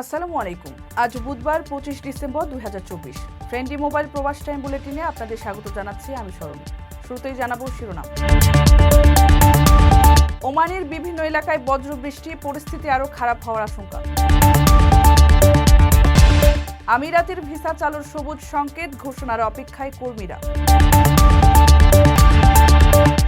আসসালামু আলাইকুম। আজ বুধবার পঁচিশ ডিসেম্বর দুই ফ্রেন্ডলি মোবাইল প্রবাস টাইম বুলেটিনে আপনাদের স্বাগত জানাচ্ছি আমি স্মরণ শুরুতেই জানাব শিরোনাম। ওমানের বিভিন্ন এলাকায় বজ্রবৃষ্টি পরিস্থিতি আরও খারাপ হওয়ার আশঙ্কা। আমিরাতের ভিসা চালুর সবুজ সংকেত ঘোষণার অপেক্ষায় কর্মীরা।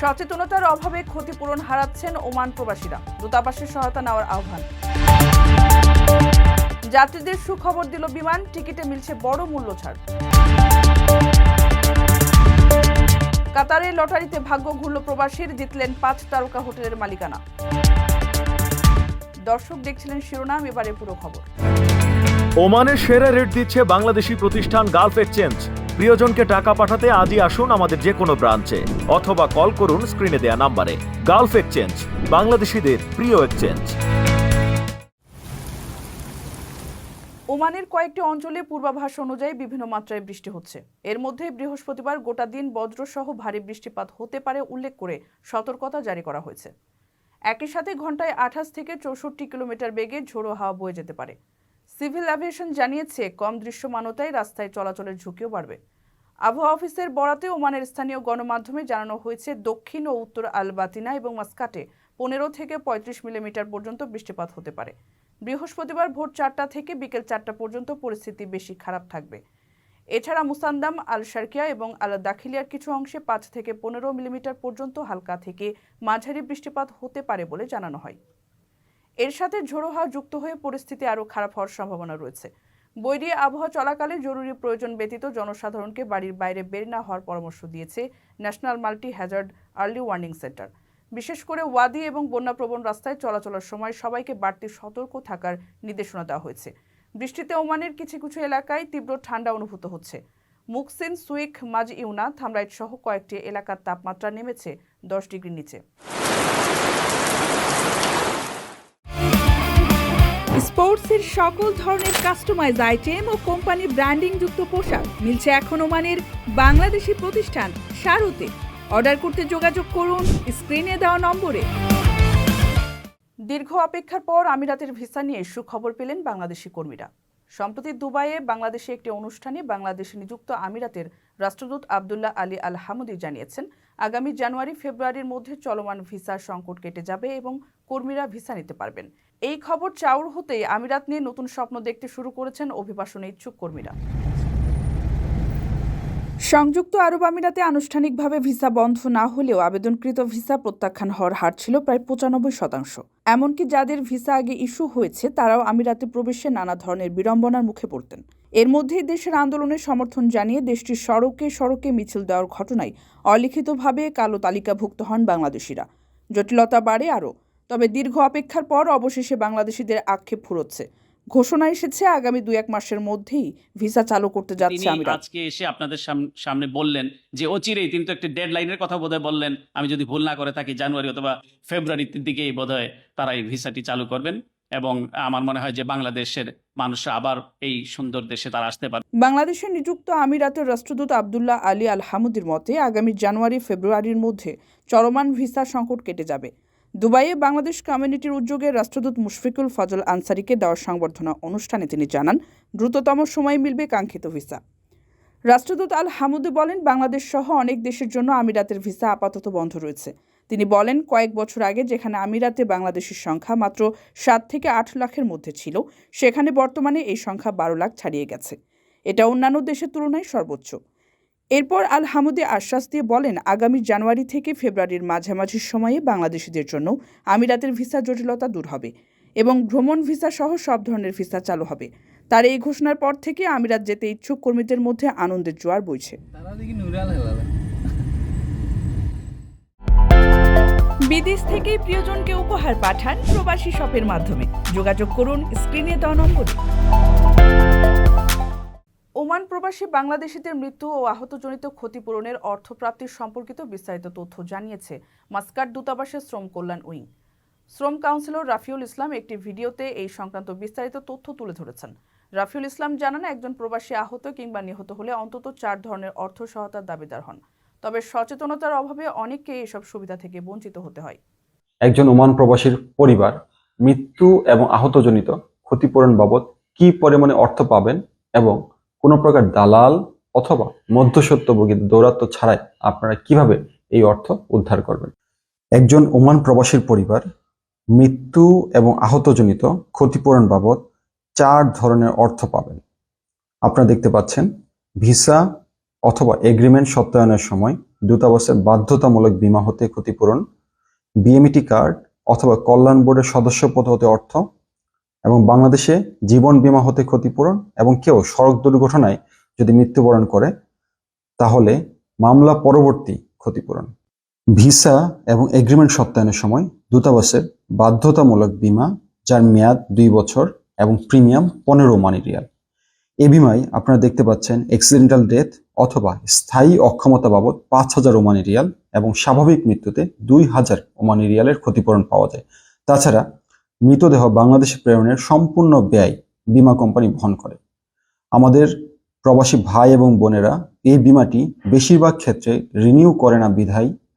সচেতনতার অভাবে ক্ষতিপূরণ হারাচ্ছেন ওমান প্রবাসীরা। দূতাবাসের সহায়তা নেওয়ার আহ্বান। যাত্রীদের সুখবর দিল বিমান, টিকিটে মিলছে বড় মূল্য ছাড়। কাতারের লটারিতে ভাগ্য ঘুরল প্রবাসীর, জিতলেন পাঁচ তারকা হোটেলের মালিকানা। দর্শক দেখছিলেন শিরোনাম এবারে পুরো খবর। ওমানের সেরা রেট দিচ্ছে বাংলাদেশি প্রতিষ্ঠান গালফ এক্সচেঞ্জ। প্রিয়জনকে টাকা পাঠাতে আজই আসুন আমাদের যে কোনো ব্রাঞ্চে, অথবা কল করুন স্ক্রিনে দেয়া নাম্বারে। গালফ এক্সচেঞ্জ, বাংলাদেশিদের প্রিয় এক্সচেঞ্জ। ওমানের কয়েকটি অঞ্চলে পূর্বাভাস অনুযায়ী বিভিন্ন মাত্রায় বৃষ্টি হচ্ছে। এর মধ্যে বৃহস্পতিবার গোটা দিন বজ্রসহ ভারী বৃষ্টিপাত হতে পারে উল্লেখ করে সতর্কতা জারি করা হয়েছে। একই সাথে ঘন্টায় আঠাশ থেকে চৌষট্টি কিলোমিটার বেগে ঝোড়ো হাওয়া বয়ে যেতে পারে। সিভিল অ্যাভিয়েশন জানিয়েছে, কম দৃশ্যমানতায় রাস্তায় চলাচলের ঝুঁকিও বাড়বে। আবহাওয়া অফিসের বরাতে ওমানের স্থানীয় গণমাধ্যমে জানানো হয়েছে, দক্ষিণ ও উত্তর আলবাতিনা এবং মাস্কাটে পনেরো থেকে পঁয়ত্রিশ মিলিমিটার পর্যন্ত বৃষ্টিপাত হতে পারে। বৃহস্পতিবার ভোর চারটা থেকে বিকেল চারটা পর্যন্ত পরিস্থিতি বেশি খারাপ থাকবে। এছাড়া মুসান্দাম আল শারকিয়া এবং আল দাখিলিয়ার কিছু অংশে পাঁচ থেকে পনেরো মিলিমিটার পর্যন্ত হালকা থেকে মাঝারি বৃষ্টিপাত হতে পারে বলে জানানো হয়। এর সাথে ঝোড়ো হাওয়া যুক্ত হয়ে পরিস্থিতি আরও খারাপ হওয়ার সম্ভাবনা রয়েছে। বৈরী আবহাওয়া চলাকালে জরুরি প্রয়োজন ব্যতীত জনসাধারণকে বাড়ির বাইরে বের না হওয়ার পরামর্শ দিয়েছে national multi hazard early warning centre. বিশেষ করে ওয়াদি এবং বন্যাপ্রবণ রাস্তায় চলাচলের সময় সবাইকে বাড়তি সতর্ক থাকার নির্দেশনা দেওয়া হয়েছে। বৃষ্টিতে ওমানের কিছু কিছু এলাকায় তীব্র ঠান্ডা অনুভূত হচ্ছে। মুকসিন সুইক মাজ ইউনা, থামরাইট সহ কয়েকটি এলাকার তাপমাত্রা নেমেছে দশ ডিগ্রি নিচে। স্পোর্টসের সকল ধরনের কাস্টমাইজ আইটেম ও কোম্পানি ব্র্যান্ডিং যুক্ত পোশাক মিলছে এখন ওমানের বাংলাদেশি প্রতিষ্ঠান সারুতে। অর্ডার করতে যোগাযোগ করুন, স্ক্রিনে দেওয়া নম্বরে। দীর্ঘ অপেক্ষার পর আমিরাতের ভিসা নিয়ে সুখবর পেলেন বাংলাদেশি কর্মীরা। সম্প্রতি দুবাইয়ে বাংলাদেশে একটি অনুষ্ঠানে বাংলাদেশে নিযুক্ত আমিরাতের রাষ্ট্রদূত আবদুল্লাহ আলী আল হামুদি জানিয়েছেন, আগামী জানুয়ারি ফেব্রুয়ারির মধ্যে চলমান ভিসার সংকট কেটে যাবে এবং কর্মীরা ভিসা নিতে পারবেন। এই খবর চাউর হতেই আমিরাত নিয়ে নতুন স্বপ্ন দেখতে শুরু করেছেন অভিবাসনে ইচ্ছুক কর্মীরা। সংযুক্ত আরব আমিরাতে আনুষ্ঠানিকভাবে ভিসা বন্ধ না হলেও আবেদনকৃত ভিসা প্রত্যাখ্যান হওয়ার হার ছিল প্রায় পঁচানব্বই শতাংশ। এমনকি যাদের ভিসা আগে ইস্যু হয়েছে, তারাও আমিরাতে প্রবেশে নানা ধরনের বিড়ম্বনার মুখে পড়তেন। এর মধ্যেই দেশের আন্দোলনের সমর্থন জানিয়ে দেশটির সড়কে সড়কে মিছিল দেওয়ার ঘটনায় অলিখিতভাবে কালো তালিকাভুক্ত হন বাংলাদেশিরা। জটিলতা বাড়ে আরও, তবে দীর্ঘ অপেক্ষার পর অবশেষে বাংলাদেশিদের আক্ষেপ ফুরোচ্ছে। ঘোষণা এসেছে আগামী দুই এক মাসের মধ্যেই ভিসা চালু করতে যাচ্ছে আমিরাত। আজকে এসে আপনাদের সামনে বললেন যে অচিরেই তিনি তো একটি ডেডলাইনের কথা বোধহয় বললেন। আমি যদি ভুল না করে থাকি জানুয়ারি অথবা ফেব্রুয়ারির দিকেই বোধহয় তারা এই ভিসাটি চালু করবেন এবং আমার মনে হয় যে বাংলাদেশের মানুষরা আবার এই সুন্দর দেশে তারা আসতে পারে বাংলাদেশে নিযুক্ত আমিরাতের রাষ্ট্রদূত আবদুল্লাহ আলী আল হামুদির মতে আগামী জানুয়ারি ফেব্রুয়ারির মধ্যে চলমান ভিসা সংকট কেটে যাবে। দুবাইয়ে বাংলাদেশ কমিউনিটির উদ্যোগে রাষ্ট্রদূত মুশফিকুল ফজল আনসারিকে দেওয়া সংবর্ধনা অনুষ্ঠানে তিনি জানান, দ্রুততম সময়ে মিলবে কাঙ্ক্ষিত ভিসা। রাষ্ট্রদূত আল হামুদি বলেন, বাংলাদেশ সহ অনেক দেশের জন্য আমিরাতের ভিসা আপাতত বন্ধ রয়েছে। তিনি বলেন, কয়েক বছর আগে যেখানে আমিরাতে বাংলাদেশের সংখ্যা মাত্র সাত থেকে আট লাখের মধ্যে ছিল, সেখানে বর্তমানে এই সংখ্যা বারো লাখ ছাড়িয়ে গেছে। এটা অন্যান্য দেশের তুলনায় সর্বোচ্চ। এরপর আল হামুদে আশ্বাস দিয়ে বলেন আগামী জানুয়ারি থেকে ফেব্রুয়ারির মাঝামাঝি সময়ে বাংলাদেশিদের জন্য আমিরাতের ভিসা জটিলতা দূর হবে এবং ভ্রমণ ভিসা সহ সব ধরনের ভিসা চালু হবে। তার এই ঘোষণার পর থেকে আমিরাত যেতে ইচ্ছুক কর্মীদের মধ্যে আনন্দের জোয়ার বইছে। বিদেশ থেকে প্রিয়জনকে উপহার পাঠান প্রবাসী শপের মাধ্যমে। যোগাযোগ করুন স্ক্রিনে দেওয়া নম্বরে। প্রবাসী বাংলাদেশিদের মৃত্যু ও আহতজনিত ক্ষতিপূরণের অর্থপ্রাপ্তির সম্পর্কিত বিস্তারিত তথ্য জানিয়েছে মাস্কাট দূতাবাসের শ্রম কল্যাণ উইং। শ্রম কাউন্সিলর রাফিউল ইসলাম একটি ভিডিওতে এই সংক্রান্ত বিস্তারিত তথ্য তুলে ধরেছেন। রাফিউল ইসলাম জানান, একজন প্রবাসী আহত কিংবা নিহত হলে অন্তত চার ধরনের অর্থ সহায়তার দাবিদার হন। তবে সচেতনতার অভাবে অনেককে এসব সুবিধা থেকে বঞ্চিত হতে হয়। একজন ওমান প্রবাসীর পরিবার মৃত্যু এবং আহতজনিত ক্ষতিপূরণ বাবদ কি পরিমাণে অর্থ পাবেন এবং কোনো প্রকার দালাল অথবা মধ্যস্বত্বভোগী দৌরাত্ম ছাড়াই আপনারা কীভাবে এই অর্থ উদ্ধার করবেন? একজন ওমান প্রবাসীর পরিবার, মৃত্যু এবং আহতজনিত ক্ষতিপূরণ বাবদ চার ধরনের অর্থ পাবেন। আপনারা দেখতে পাচ্ছেন, ভিসা অথবা এগ্রিমেন্ট সত্যায়নের সময় দূতাবাসের বাধ্যতামূলক বীমা হতে ক্ষতিপূরণ বিএমইটি কার্ড অথবা কল্যাণ বোর্ডের সদস্য পদ হতে অর্থ এবং বাংলাদেশে জীবন বীমা হতে ক্ষতিপূরণ এবং কেউ সড়ক দুর্ঘটনায় যদি মৃত্যুবরণ করে, তাহলে মামলা পরবর্তী ক্ষতিপূরণ। ভিসা এবং এগ্রিমেন্ট সত্যায়নের সময় দূতাবাসের বাধ্যতামূলক বীমা, যার মেয়াদ দুই বছর এবং প্রিমিয়াম পনেরো মানি রিয়াল। এ বিমায় আপনারা দেখতে পাচ্ছেন অ্যাক্সিডেন্টাল ডেথ অথবা স্থায়ী অক্ষমতা বাবদ পাঁচ হাজার ওমানি রিয়াল এবং স্বাভাবিক মৃত্যুতে দুই হাজার ওমানি রিয়ালের ক্ষতিপূরণ পাওয়া যায়। তাছাড়া মৃতদেহ বাংলাদেশে প্রেরণের সম্পূর্ণ ব্যয় বিমা কোম্পানি বহন করে। আমাদের প্রবাসী ভাই এবং বোনেরা এই বিমাটি বেশিরভাগ ক্ষেত্রে রিনিউ করে না বিধায়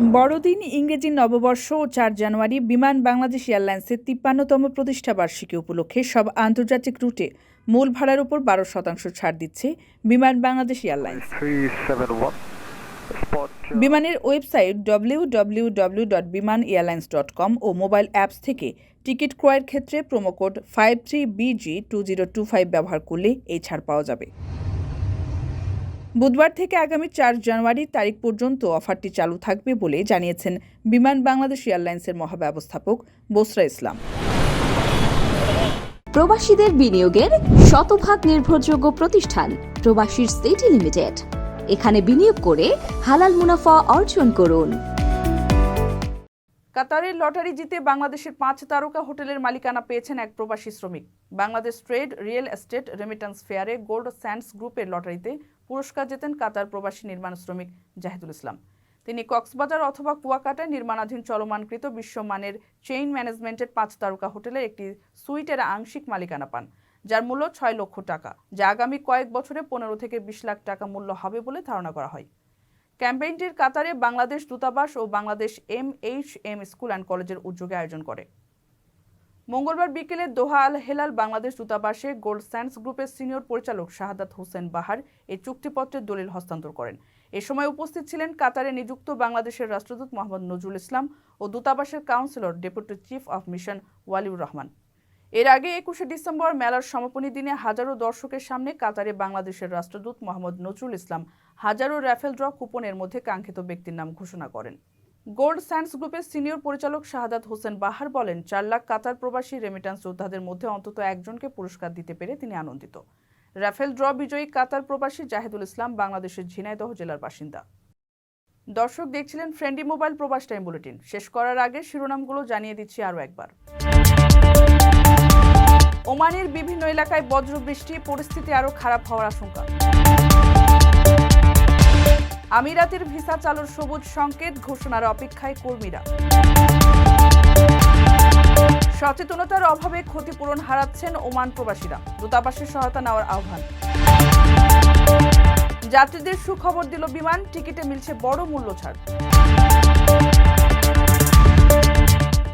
বড়দিন ইংরেজি নববর্ষ ও চার জানুয়ারি বিমান বাংলাদেশ এয়ারলাইন্সের তিপ্পান্নতম প্রতিষ্ঠা বার্ষিকী উপলক্ষে সব আন্তর্জাতিক রুটে মূল ভাড়ার উপর বারো শতাংশ ছাড় দিচ্ছে বিমান বাংলাদেশ এয়ারলাইন্স। 371 spot বিমানের website W W W dot Biman airlines dot com ও মোবাইল অ্যাপস থেকে টিকিট ক্রয়ের ক্ষেত্রে promo code five three B G two zero two five ব্যবহার করলে এই ছাড় পাওয়া যাবে। বুধবার থেকে আগামী চার জানুয়ারি তারিখ পর্যন্ত অফারটি চালু থাকবে বলে জানিয়েছেন বিমান বাংলাদেশ এয়ারলাইন্সের মহাব্যবস্থাপক বসরা ইসলাম। প্রবাসীদের বিনিয়োগের শতভাগ নির্ভরযোগ্য প্রতিষ্ঠান প্রবাসীর সিটি লিমিটেড। এখানে বিনিয়োগ করে হালাল মুনাফা অর্জন করুন। কাতারের লটারি জিতে বাংলাদেশের পাঁচ তারকা হোটেলের মালিকানা পেয়েছেন এক প্রবাসী শ্রমিক। Bangladesh trade real estate remittance ফেয়ারে gold sands গ্রুপের লটারিতে পুরস্কার জেতেন কাতার প্রবাসী নির্মাণ শ্রমিক জাহিদুল ইসলাম। তিনি কক্সবাজার অথবা কুয়াকাটায় নির্মাণাধীন চলমানকৃত বিশ্বমানের চেইন ম্যানেজমেন্টের পাঁচ তারকা হোটেলের একটি সুইটের আংশিক মালিকানা পান, যার মূল্য ছয় লক্ষ টাকা, যা আগামী কয়েক বছরে পনেরো থেকে বিশ লাখ টাকা মূল্য হবে বলে ধারণা করা হয়। ক্যাম্পেইনটির কাতারে বাংলাদেশ দূতাবাস ও Bangladesh M H M school and কলেজের উদ্যোগে আয়োজন করে। মঙ্গলবার বিকেলে দোহা আল হেলাল বাংলাদেশ দূতাবাসে গোল্ড স্যান্ডস গ্রুপের সিনিয়র পরিচালক শাহাদাত হোসেন বাহার এই চুক্তিপত্রের দলিল হস্তান্তর করেন। এ সময় উপস্থিত ছিলেন কাতারে নিযুক্ত বাংলাদেশের রাষ্ট্রদূত মোহাম্মদ নজরুল ইসলাম ও দূতাবাসের councillor, deputy chief of mission Waliur Rahman. এর আগে একুশে ডিসেম্বর মেলার সমাপনী দিনে হাজারো দর্শকের সামনে কাতারে বাংলাদেশের রাষ্ট্রদূত মোহাম্মদ নজরুল ইসলাম হাজারো র্যাফেল ড্র কুপনের মধ্যে কাঙ্ক্ষিত ব্যক্তির নাম ঘোষণা করেন। গোল্ড স্যান্ডস গ্রুপের সিনিয়র পরিচালক শাহাদাত হোসেন বাহার বলেন, চার লাখ কাতার প্রবাসী রেমিটেন্স যোদ্ধাদের মধ্যে অন্তত একজনকে পুরস্কার দিতে পেরে তিনি আনন্দিত। রাফেল ড্র বিজয়ী কাতার প্রবাসী জাহিদুল ইসলাম বাংলাদেশের ঝিনাইদহ জেলার বাসিন্দা। দর্শক দেখছিলেন friendly mobile Probash time bulletin. শেষ করার আগে শিরোনামগুলো জানিয়ে দিচ্ছি আরও একবার। ওমানের বিভিন্ন এলাকায় বজ্রবৃষ্টি, পরিস্থিতি আরও খারাপ হওয়ার আশঙ্কা। আমিরাতের ভিসা চালুর সবুজ সংকেত ঘোষণার অপেক্ষায় কর্মীরা। সচেতনতার অভাবে ক্ষতিপূরণ হারাচ্ছেন ওমান প্রবাসীরা। দূতাবাসের সহায়তা নেওয়ার আহ্বান। যাত্রীদের সুখবর দিল বিমান, টিকিটে মিলছে বড় মূল্য ছাড়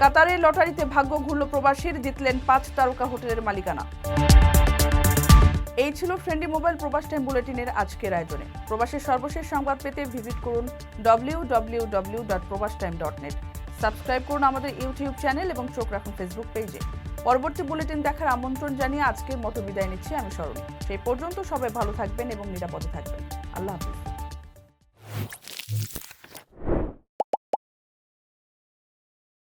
কাতারে লটারিতে ভাগ্য ঘুরল প্রবাসীর, জিতলেন পাঁচ তারকা হোটেলের মালিকানা। এই ছিল ফ্রেন্ডলি মোবাইল প্রবাস টাইম বুলেটিনের আজকের আয়োজনে। প্রবাসের সর্বশেষ সংবাদ পেতে ভিজিট করুন W W W dot Probash time subscribe করুন আমাদের ইউটিউব চ্যানেল এবং চোখ রাখুন ফেসবুক পেজে পরবর্তী বুলেটিন দেখার আমন্ত্রণ জানিয়ে আজকের মতো বিদায় নিচ্ছি আমি স্মরণ সেই পর্যন্ত সবাই ভালো থাকবেন এবং নিরাপদে থাকবেন। আল্লাহ হাফিজ।